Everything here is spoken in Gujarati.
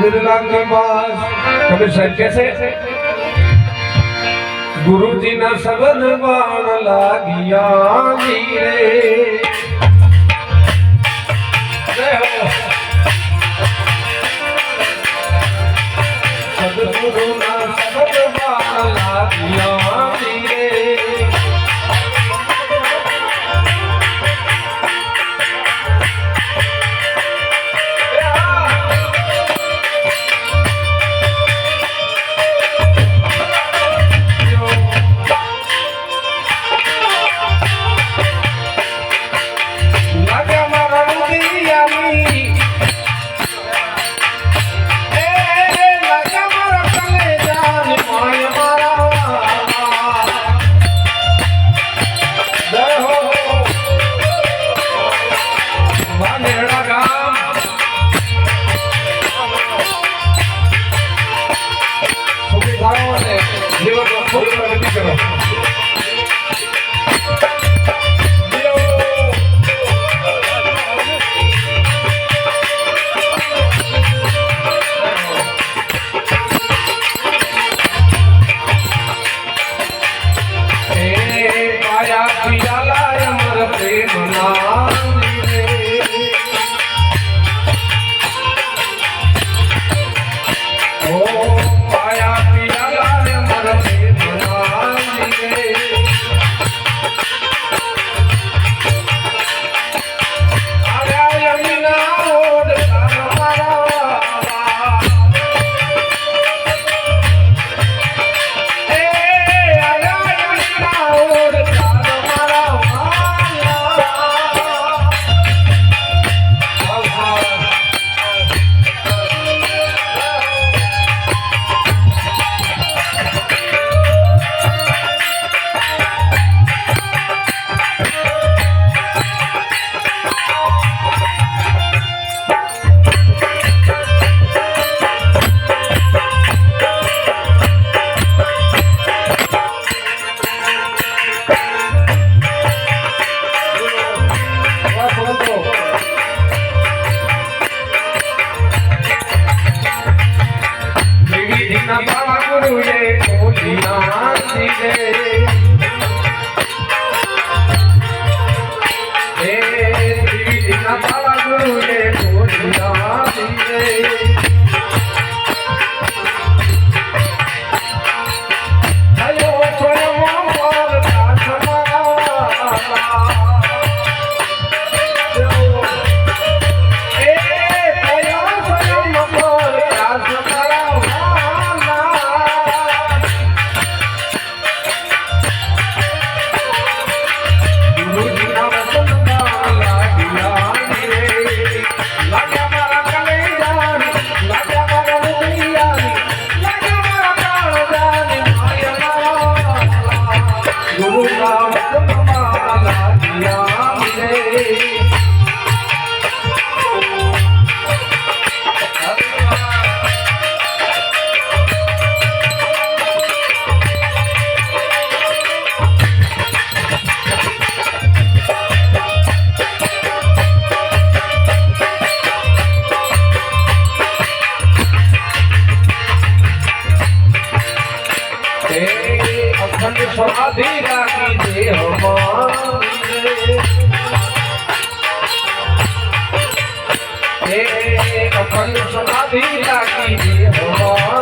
બિરલાની બાસ તમે શક્ય છે? ગુરુજીના સગન બાણ લાગ્યા બોલી નાચી રે કપલ સભી લાગી હો